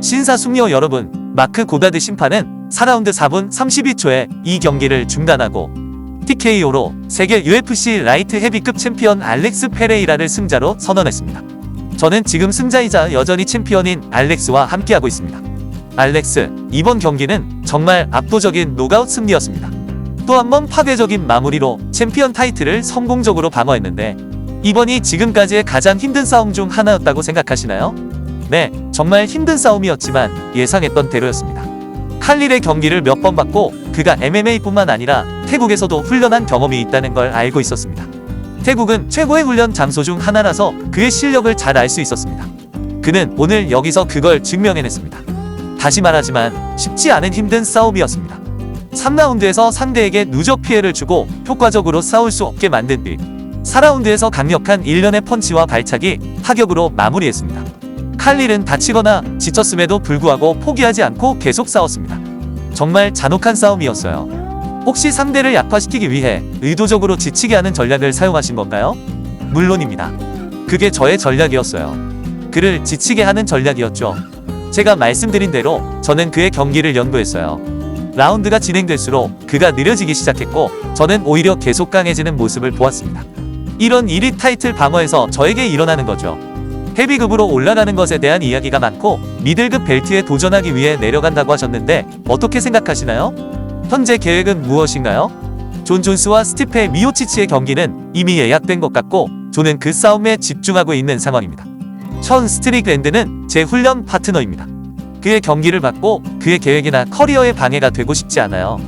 신사숙녀 여러분, 마크 고다드 심판은 4라운드 4분 32초에 이 경기를 중단하고 TKO로 세계 UFC 라이트 헤비급 챔피언 알렉스 페레이라를 승자로 선언했습니다. 저는 지금 승자이자 여전히 챔피언인 알렉스와 함께하고 있습니다. 알렉스, 이번 경기는 정말 압도적인 노가웃 승리였습니다. 또 한 번 파괴적인 마무리로 챔피언 타이틀을 성공적으로 방어했는데 이번이 지금까지의 가장 힘든 싸움 중 하나였다고 생각하시나요? 네, 정말 힘든 싸움이었지만 예상했던 대로였습니다. 칼릴의 경기를 몇 번 봤고 그가 MMA뿐만 아니라 태국에서도 훈련한 경험이 있다는 걸 알고 있었습니다. 태국은 최고의 훈련 장소 중 하나라서 그의 실력을 잘 알 수 있었습니다. 그는 오늘 여기서 그걸 증명해냈습니다. 다시 말하지만 쉽지 않은 힘든 싸움이었습니다. 3라운드에서 상대에게 누적 피해를 주고 효과적으로 싸울 수 없게 만든 뒤 4라운드에서 강력한 일련의 펀치와 발차기, 타격으로 마무리했습니다. 칼릴은 다치거나 지쳤음에도 불구하고 포기하지 않고 계속 싸웠습니다. 정말 잔혹한 싸움이었어요. 혹시 상대를 약화시키기 위해 의도적으로 지치게 하는 전략을 사용하신 건가요? 물론입니다. 그게 저의 전략이었어요. 그를 지치게 하는 전략이었죠. 제가 말씀드린 대로 저는 그의 경기를 연구했어요. 라운드가 진행될수록 그가 느려지기 시작했고 저는 오히려 계속 강해지는 모습을 보았습니다. 이런 1위 타이틀 방어에서 저에게 일어나는 거죠. 헤비급으로 올라가는 것에 대한 이야기가 많고 미들급 벨트에 도전하기 위해 내려간다고 하셨는데 어떻게 생각하시나요? 현재 계획은 무엇인가요? 존 존스와 스티페 미오치치의 경기는 이미 예약된 것 같고 존은 그 싸움에 집중하고 있는 상황입니다. 션 스트리그랜드는 제 훈련 파트너입니다. 그의 경기를 받고 그의 계획이나 커리어에 방해가 되고 싶지 않아요.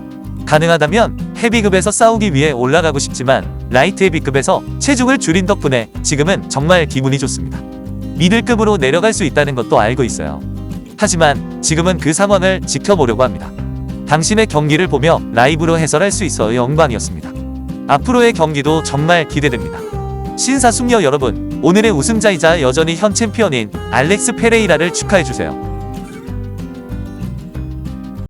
가능하다면 헤비급에서 싸우기 위해 올라가고 싶지만 라이트 헤비급에서 체중을 줄인 덕분에 지금은 정말 기분이 좋습니다. 미들급으로 내려갈 수 있다는 것도 알고 있어요. 하지만 지금은 그 상황을 지켜보려고 합니다. 당신의 경기를 보며 라이브로 해설할 수 있어 영광이었습니다. 앞으로의 경기도 정말 기대됩니다. 신사숙녀 여러분, 오늘의 우승자이자 여전히 현 챔피언인 알렉스 페레이라를 축하해주세요.